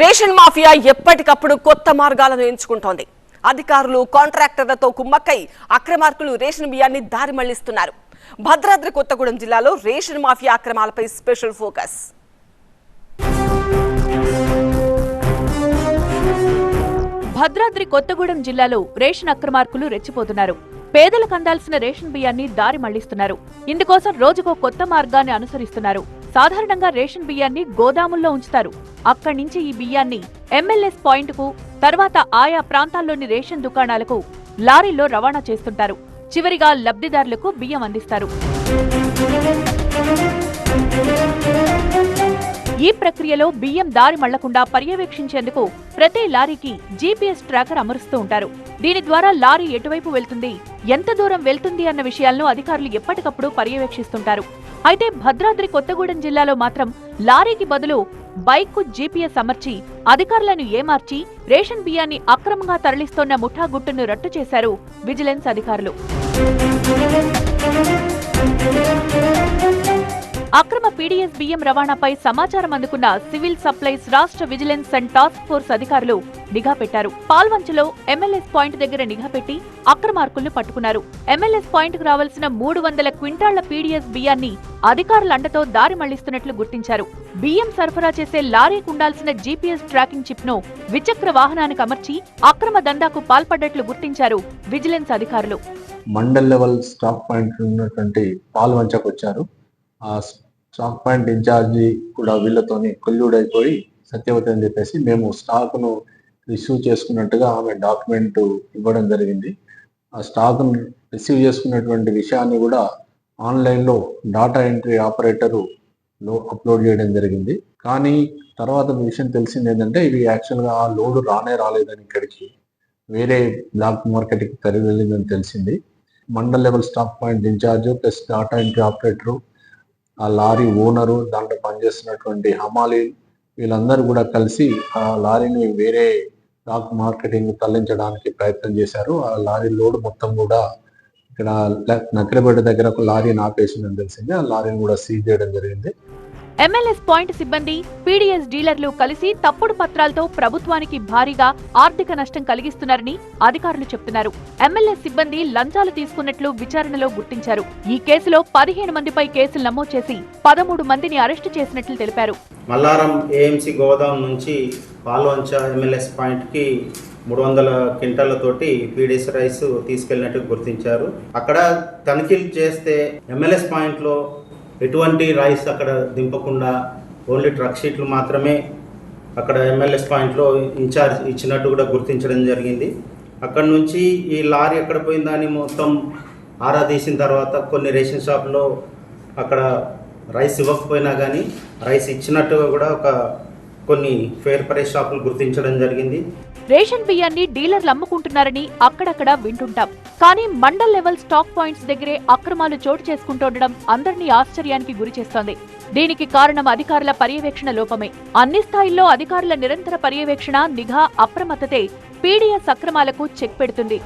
Ration mafia ఎప్పటికప్పుడు కొత్త మార్గాలను ఎంచుకుంటోంది. అధికారులు కాంట్రాక్టర్లతో కుమ్మక్కై అక్రమార్కులు రేషన్ బియ్యాన్ని దారి మళ్ళిస్తున్నారు. భద్రాద్రి కొత్తగూడెం జిల్లాలో రేషన్ మాఫియా అక్రమాలపై స్పెషల్ ఫోకస్. భద్రాద్రి కొత్తగూడెం జిల్లాలో రేషన్ అక్రమార్కులు రెచ్చిపోతున్నారు. పేదలకు అందాల్సిన రేషన్ బియ్యాన్ని దారి మళ్ళిస్తున్నారు. ఇందుకోసం రోజుకో కొత్త మార్గాన్ని అనుసరిస్తున్నారు. సాధారణంగా రేషన్ బియ్యాన్ని గోదాముల్లో ఉంచుతారు. అక్కడి నుంచి ఈ బియ్యాన్ని ఎంఎల్ఎస్ పాయింట్కు తర్వాత ఆయా ప్రాంతాల్లోని రేషన్ దుకాణాలకు లారీల్లో రవాణా చేస్తుంటారు. చివరిగా లబ్ధిదారులకు బియ్యం అందిస్తారు. ఈ ప్రక్రియలో బియ్యం దారి మళ్ళకుండా పర్యవేక్షించేందుకు ప్రతి లారీకి జీపీఎస్ ట్రాకర్ అమరుస్తూ ఉంటారు. దీని ద్వారా లారీ ఎటువైపు వెళ్తుంది ఎంత దూరం వెళ్తుంది అన్న విషయాలను అధికారులు ఎప్పటికప్పుడు పర్యవేక్షిస్తుంటారు. అయితే భద్రాద్రి కొత్తగూడెం జిల్లాలో మాత్రం లారీకి బదులు బైక్కు జీపీఎస్ అమర్చి అధికారులను ఏమార్చి రేషన్ బియ్యాన్ని అక్రమంగా తరలిస్తోన్న ముఠా గుట్టును రట్టు చేశారు విజిలెన్స్ అధికారులు. అక్రమ పీడీఎస్ బియ్యం రవాణాపై సమాచారం అందుకున్న సివిల్ సప్లైస్ రాష్ట్ర విజిలెన్స్ అండ్ టాస్క్ ఫోర్స్ అధికారులు నిఘా పెట్టారు. పాల్వంచలో ఎమ్మెల్యేస్ పాయింట్ దగ్గర నిఘా పెట్టి అక్రమార్కులను పట్టుకున్నారు. ఎమ్మెల్యేస్ పాయింట్కు రావాల్సిన మూడు వందల క్వింటాళ్ళ పీడీఎస్ బియ్యాన్ని అధికారుల అండతో దారి మళ్ళిస్తున్నట్లు గుర్తించారు. బియ్యం సరఫరా చేసే లారీకి ఉండాల్సిన జీపీఎస్ ట్రాకింగ్ చిప్ను ద్విచక్ర వాహనానికి అమర్చి అక్రమ దందాకు పాల్పడ్డట్లు గుర్తించారు విజిలెన్స్ అధికారులు. మండల్ లెవెల్ స్టాక్ పాయింట్ ఉన్నటువంటి పాల్వంచకు వచ్చారు. స్టాక్ పాయింట్ ఇన్ఛార్జి కూడా వీళ్ళతోని కొల్లుడైపోయి సత్యవతి అని చెప్పేసి మేము స్టాక్ను రిసీవ్ చేసుకున్నట్టుగా ఆమె డాక్యుమెంట్ ఇవ్వడం జరిగింది. ఆ స్టాక్ రిసీవ్ చేసుకున్నటువంటి విషయాన్ని కూడా ఆన్లైన్లో డాటా ఎంట్రీ ఆపరేటరు లో అప్లోడ్ చేయడం జరిగింది. కానీ తర్వాత విషయం తెలిసింది ఏంటంటే ఇవి యాక్చువల్గా ఆ లోడ్ రానే రాలేదని ఇక్కడికి వేరే బ్లాక్ మార్కెట్కి తరలి వెళ్ళిందని తెలిసింది. Mandal level stock point incharge plus data entry operator ఆ లారీ ఓనరు దాంట్లో పనిచేస్తున్నటువంటి హమాలి వీళ్ళందరూ కూడా కలిసి ఆ లారీని వేరే స్టాక్ మార్కెటింగ్ తరలించడానికి ప్రయత్నం చేశారు. ఆ లారీ లోడ్ మొత్తం కూడా ఇక్కడ ల- దగ్గర ఒక లారీని ఆపేసిందని తెలిసింది. ఆ లారీని కూడా సీజ్ చేయడం జరిగింది. ఎంఎల్ఎస్ పాయింట్ సిబ్బంది పీడీఎస్ డీలర్లు కలిసి తప్పుడు పత్రాలతో ప్రభుత్వానికి భారీగా ఆర్థిక నష్టం కలిగిస్తున్నారని అధికారులు చెప్తున్నారు. ఎమ్మెల్యే సిబ్బంది లంచాలు తీసుకున్నట్లు విచారణలో గుర్తించారు. ఈ కేసులో పదిహేను మందిపై కేసులు నమోదు చేసి పదమూడు మందిని అరెస్టు చేసినట్లు తెలిపారు. మల్లారం ఏఎంసీ గోదాం నుంచి పాల్వంచ ఎమ్మెల్యేస్ పాయింట్కి మూడు వందల క్వింటాలతోటి పీడీఎస్ రైస్ తీసుకెళ్ళినట్టు గుర్తించారు. అక్కడ తనిఖీలు చేస్తే ఎంఎల్ఎస్ పాయింట్లో ఎటువంటి రైస్ అక్కడ దింపకుండా ఓన్లీ ట్రక్ షీట్లు మాత్రమే అక్కడ ఎమ్మెల్యేస్ పాయింట్లో ఇన్ఛార్జ్ ఇచ్చినట్టు కూడా గుర్తించడం జరిగింది. అక్కడ నుంచి ఈ లారీ ఎక్కడ పోయిందని మొత్తం ఆరా తీసిన తర్వాత కొన్ని రేషన్ షాప్లో అక్కడ రైస్ ఇవ్వకపోయినా కానీ రైస్ ఇచ్చినట్టుగా కూడా ఒక కొన్ని ఫేర్ ప్రైస్ షాపులు గుర్తించడం జరిగింది. రేషన్ బియ్యాన్ని డీలర్లు అమ్ముకుంటున్నారని అక్కడక్కడ వింటుంటాం. కానీ మండల్ లెవెల్ స్టాక్ పాయింట్స్ దగ్గరే అక్రమాలు చోటు చేసుకుంటుండడం అందరినీ ఆశ్చర్యానికి గురిచేస్తోంది దీనికి కారణం అధికారుల పర్యవేక్షణ లోపమే. అన్ని స్థాయిల్లో అధికారుల నిరంతర పర్యవేక్షణ నిఘా అప్రమత్తతే పీడీఎస్ అక్రమాలకు చెక్ పెడుతుంది.